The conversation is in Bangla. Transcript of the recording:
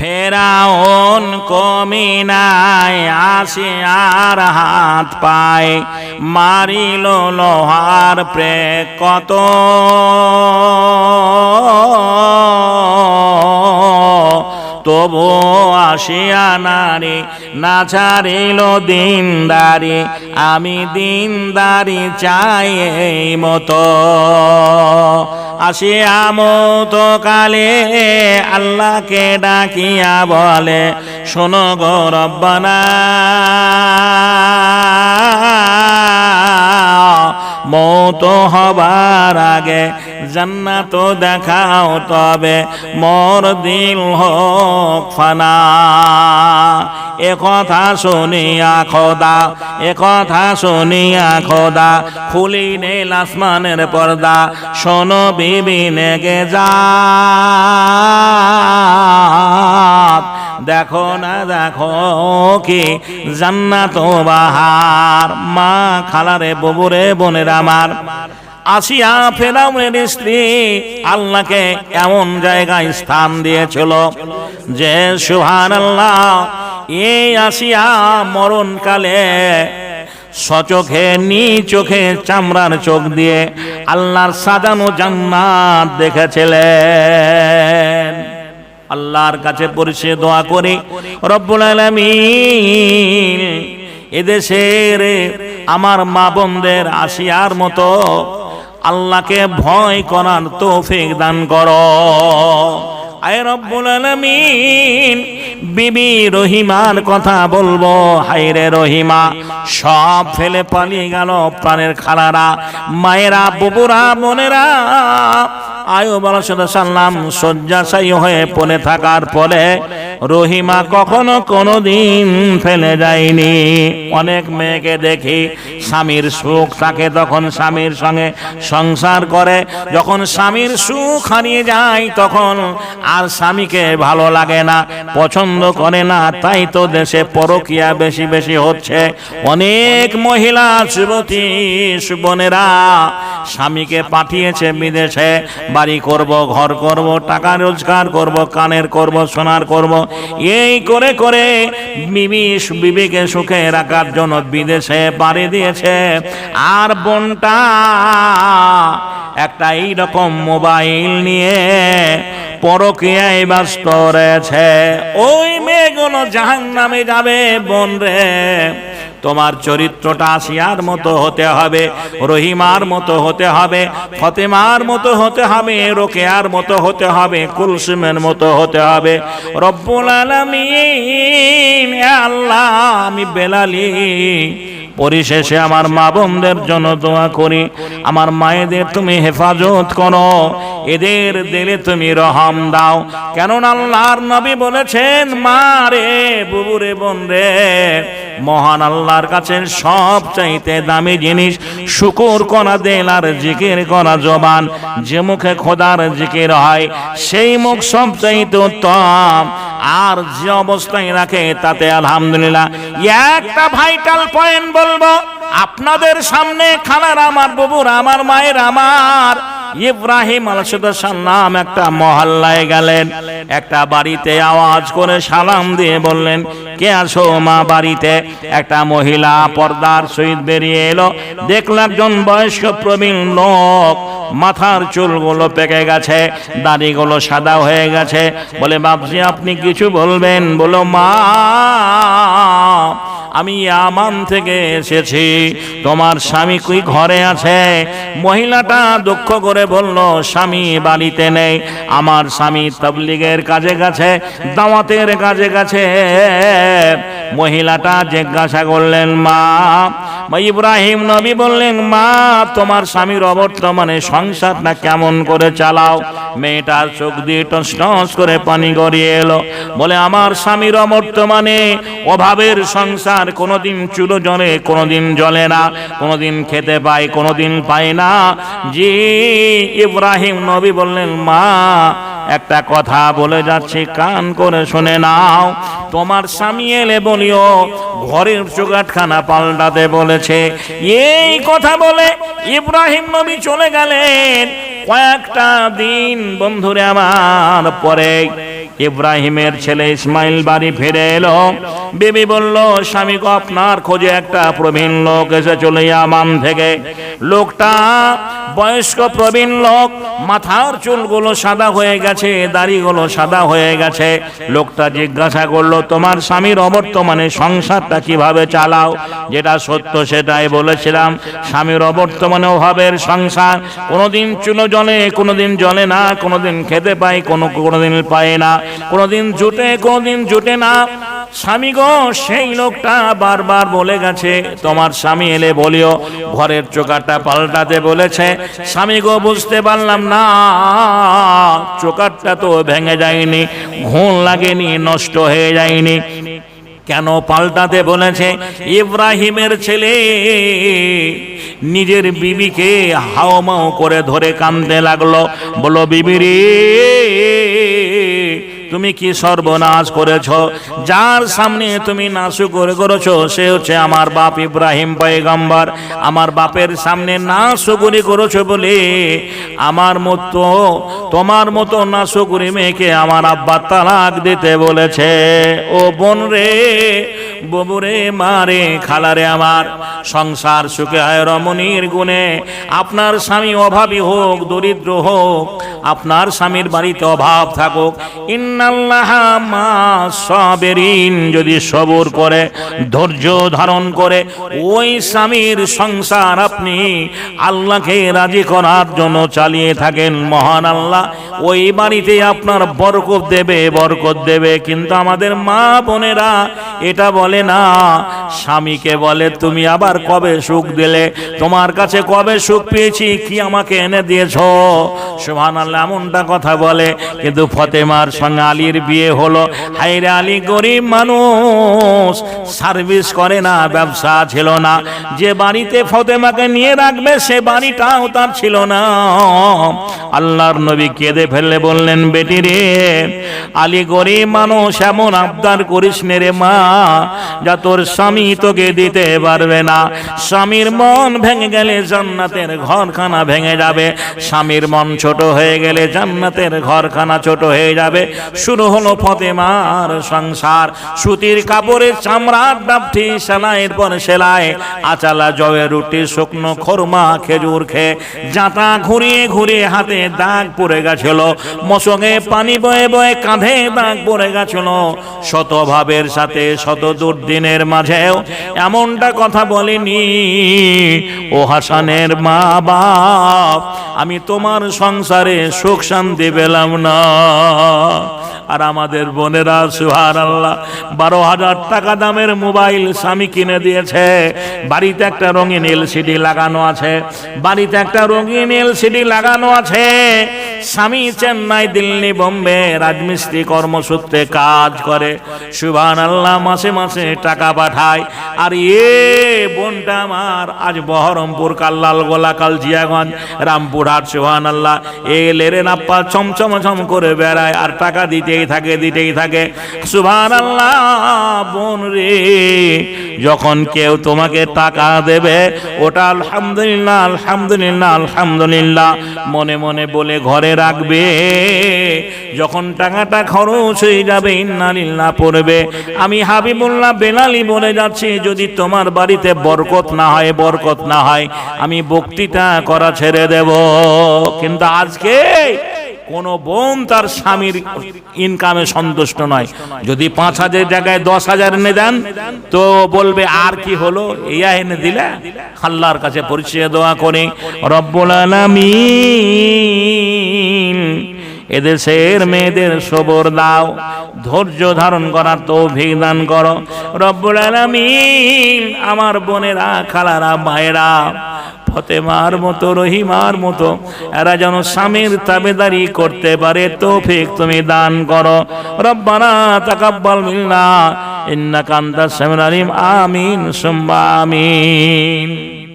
ফেরাউন কমিনায় আর হাত পায় মারিল লোহার প্রে কত তবু আসিয়া নারী না ছাড়িল দিনদারি, আমি দিনদারি চাই মতো। আসিয়া মত কালে আল্লাহকে ডাকিয়া বলে শোনো গো রব্বানা। মৌত হবার আগে জান্নাত দেখাও তবে মোর দিল হোক ফানা। কথা শুনিয়া খোদা, এ কথা শুনিয়া খোদা, খুলি নীল আসমানের পর্দা, শোনো বিবি নেগে যা। দেখো না, দেখো কি জান্নাত বাহার। মা খালারে, ববুরে, বোনের আমার। আসিয়া ফেরাউনের স্ত্রী আল্লাহকে এমন জায়গায় স্থান দিয়েছিল যে সুহান আল্লাহ এই আসিয়া মরণকালে সচোখে নি চোখে চামড়ার চোখ দিয়ে আল্লাহর সাজানো জান্নাত দেখেছিলেন। আল্লাহর কাছে পরিচয় দোয়া করি। রব্বুল আলামিন, এদেশের আমার মা বোনদের আসিয়ার মতো আল্লাহকে ভয় করার তৌফিক দান করো। আয় রব্বুল আলামিন, বিবি রহিমার কথা বলব হাইরে রহিমা, সব ফেলে পালিয়ে গেল প্রাণের খালারা, মায়েরা, বুবুরা, বোনেরা আয়ু বালাসদ সাল্লাম শয্যাশায়ী হয়ে পড়ে থাকার পরে রহিমা কখনো কোনো দিন ফেলে যায়নি। অনেক মেয়েকে দেখি স্বামীর সুখ থাকে, তখন স্বামীর সঙ্গে সংসার করে। যখন স্বামীর সুখ হারিয়ে যায়, তখন আর স্বামীকে ভালো লাগে না, পছন্দ করে না। তাই তো দেশে পরকিয়া বেশি বেশি হচ্ছে। অনেক মহিলা, যুবতী বোনেরা স্বামীকে পাঠিয়েছে বিদেশে। বাড়ি করব, ঘর করব, টাকা রোজগার করব, কানের করব, সোনার করব এই করে করে বিবি বিবেকে সুখে রাখার জন্য বিদেশে পাড়ি দিয়েছে। আর বোনটা একটা এইরকম মোবাইল নিয়ে পরকিয়ায় ব্যস্ত রয়েছে। ওই মেয়েগুলো জাহান নামে যাবে, বোন রে। তোমার চরিত্রটা আসিয়ার মতো হতে হবে, রহিমার মতো হতে হবে, ফতেমার মতো হতে হবে, রোকেয়ার মতো হতে হবে, কুলসুমের মতো হতে হবে। রব্বুল আলামিন, এ আল্লাহ, আমি বেলালি। পরিশেষে আমার মা বোনদের জন্য দোয়া করি। আমার মায়েদের তুমি হেফাজত করো। এদের দিলে তুমি রহম দাও। কেননা আল্লাহর নবী বলেছেন, মা রে বুবুরে বোন রে মহান আল্লাহর কাছে সব চাইতে দামি জিনিস, শুকুর করা, দেল আর জিকির করা জবান। যে মুখে খোদার জিকির হয়, সেই মুখ সব চাইতে উত্তম। আর যে অবস্থায় রাখে, তাতে আলহামদুলিল্লাহ। একটা ভাইটাল পয়েন্ট বলব, আপনাদের সামনে খানার আমার, বুবুর আমার, মায়ের আমার। ইব্রাহিম আলাম একটা মহল্লায় গেলেন, একটা বাড়িতে আওয়াজ করে সালাম দিয়ে বললেন, কে আসো মা বাড়িতে? একটা মহিলা পর্দার সহিত বেরিয়ে এলো, দেখল একজন বয়স্ক প্রবীণ লোক, মাথার চুলগুলো পেকে গেছে, দাড়িগুলো সাদা হয়ে গেছে, বলে বাবজি আপনি কিছু বলবেন? বলো, মা আমি আমান থেকে এসেছি। তোমার স্বামী কি ঘরে আছে? মহিলাটা দুঃখ করে বলল, স্বামী বাড়িতে নেই। আমার স্বামী তবলিগের কাজে গেছে, দাওয়াতের কাজে গেছে। মহিলাটা জিজ্ঞাসা করলেন, মা ইব্রাহিম নবী বললেন, মা, তোমার স্বামীর অবর্তমানে সংসারটা কেমন করে চালাও? মেয়েটার চোখ দিয়ে টস টস করে পানি গড়িয়ে এলো। বলে, আমার স্বামীর অবর্তমানে অভাবের সংসার কোনোদিন চুলো জলে কোনোদিন জলে না, কোনোদিন খেতে পায়, কোনোদিন পায় না। জি, ইব্রাহিম নবী বললেন, মা একটা কথা বলে যাচ্ছি, কান করে শুনে নাও। তোমার স্বামী এলে বলিও, ঘরের চোগাটখানা পাল্টাতে বলেছে। এই কথা বলে ইব্রাহিম নবী চলে গেলেন। কয়েকটা দিন বন্ধুরে আমার পরে ইব্রাহিমের ছেলে ইসমাইল বাড়ি ফিরে এলো। বিবি বলল স্বামী গো, আপনার খোঁজে একটা প্রবীণ লোক এসে চলে ইয়ামান থেকে। লোকটা বয়স্ক প্রবীণ লোক মাথার চুলগুলো সাদা হয়ে গেছে দাড়িগুলো সাদা হয়ে গেছে। লোকটা জিজ্ঞাসা করল তোমার স্বামীর অবর্তমানে সংসারটা কীভাবে চালাও? যেটা সত্য সেটাই বলেছিলাম। স্বামীর অবর্তমানে অভাবের সংসার কোনোদিন চুলো জলে কোনোদিন জলে না কোনোদিন খেতে পাই কোনো কোনোদিন পায় না। কোনোদিন জুটে কোনোদিন জুটে না। স্বামী গো, সেই লোকটা বারবার বলে গেছে, তোমার স্বামী এলে বলিও, ঘরের চোকারটা পাল্টাতে বলেছে, স্বামী গো, বুঝতে পারলাম না, চোকারটা তো ভেঙে যায়নি, ঘুণ লাগেনি, নষ্ট হয়ে যায়নি। কেন পাল্টাতে বলেছে? ইব্রাহিমের ছেলে নিজের বিবিকে হাওমাও করে ধরে কামতে লাগল। বলো, বিবি রে তুমি কি সর্বনাশ করেছ? যার সামনে তুমি নাশু করে করেছ, সে হচ্ছে আমার বাপ ইব্রাহিম পয়গম্বর। আমার বাপের সামনে নাশুকুরি করেছ বলে আমার মতো, তোমার মতো নাশুকুরি মেয়েকে আমার আব্বা তালাক দিতে বলেছে। ও বোন রে ববুরে মারে খালারে আমার, সংসার সুখে হয় রমণীর গুণে। আপনার স্বামী অভাবী হোক, দরিদ্র হোক, আপনার স্বামীর বাড়িতে অভাব থাকুক। মা সাবেরিন যদি সবর করে, ধৈর্য ধারণ করে, ওই স্বামীর সংসার আপনি আল্লাহকে রাজি করার জন্য চালিয়ে থাকেন, মহান আল্লাহ। ওই বাড়িতে আপনার বরকত দেবে বরকত দেবে। কিন্তু আমাদের মা বোনেরা এটা বলে না। স্বামীকে বলে, তুমি আবার কবে সুখ দিলে? তোমার কাছে কবে সুখ পেয়েছি? কি আমাকে এনে দিয়েছ? সুহান আল্লাহ এমনটা কথা বলে। কিন্তু ফতেমার সঙ্গে আলীর বিয়ে হলো। হাইরে আলী, গরিব মানুষ, সার্ভিস করে না, ব্যবসা ছিল না। যে বাড়িতে ফতেমাকে নিয়ে রাখবে, সে বাড়িটাও তার ছিল না। আল্লাহর নবী কেঁদে ফেললে বললেন, বেটি রে, আলী গরিব মানুষ, এমন আবদার করিস নে রে মা, যা তোর স্বামী তোকে দিতে পারবে না। স্বামীর মন ভেঙে গেলে জান্নাতের ঘরখানা ভেঙে যাবে। স্বামীর মন ছোট হয়ে গেলে জান্নাতের ঘরখানা ছোট হয়ে যাবে। শুরু হলো ফতেমার সংসার। সুতির কাপড়ের চামড়ার ডাবটি সেলাইয়ের পর সেলাই। আচালা, জবে রুটি, শুকনো খরমা, খেজুর খেয়ে জাঁতা ঘুরিয়ে ঘুরিয়ে হাতে দাগ পড়ে গেছিল। মশকে পানি বয়ে বয়ে কাঁধে দাগ পড়ে গেছিল। শতভাবের সাথে শত দুর্দিনের মাঝেও এমনটা কথা বলেনি। ও হাসানের মা বাপ আমি তোমার সংসারে সুখ শান্তি পেলাম না। আর আমাদের বোনেরা সুহার আল্লাহ বারো হাজার টাকা দামের মোবাইল স্বামী কিনে দিয়েছে। বাড়িতে একটা রঙিন এলসিডি লাগানো আছে। বাড়িতে একটা রঙিন এলসিডি লাগানো আছে। স্বামী চেন্নাই, দিল্লি, বোম্বে রাজমিস্ত্রি কর্মসূত্রে কাজ করে। সুভান আল্লাহ মাসে মাসে টাকা পাঠায়। আর এ বোনটা আমার আজ বহরমপুর কাল্লাল গোলাকাল জিয়াগঞ্জ রামপুরহাট সুহান আল্লাহ এ লেরে নাপ্পা চমচম ছম করে বেড়ায় আর টাকা দিতেই থাকে দিতেই থাকে। সুভান আল্লাহ বোন রে, যখন কেউ তোমাকে টাকা দেবে, ওটা আলহামদুলিল্লাহ আলহামদুলিল্লাহ আলহামদুলিল্লাহ, মনে মনে বলে ঘরে রাখবে। যখন টাকাটা খরচ হয়ে যাবে ইন্নালিল্লাহ পড়বে। আমি হাবিবুল্লাহ বেলালি বলে যাচ্ছি, যদি তোমার বাড়িতে বরকত না হয়, বরকত না হয়, আমি বক্তৃতা করা ছেড়ে দেব। কিন্তু আজকে কোন বোন তার স্বামীর ইনকামে সন্তুষ্ট নয়। যদি পাঁচ হাজার জায়গায় দশ হাজার এনে দেন, তো বলবে, আর কি হলো? ইয়া এনে দিলে আল্লাহর কাছে পরিচয় দোয়া করে। রব্বুল আলামিন। এদেশের মেয়েদের সবর দাও। ধৈর্য ধারণ করার তৌফিক দান করো। রব্বুল আলামিন আমার বোনেরা, খালারা ভাইরা ফতেমার মতো, রহিমার মতো, এরা যেন স্বামীর তাবেদারি করতে পারে, তৌফিক তুমি দান করো। রব্বানা তাকাব্বাল মিন্না, ইন্নাকা আনতাস আলিম, আমিন, সুম্মা আমিন।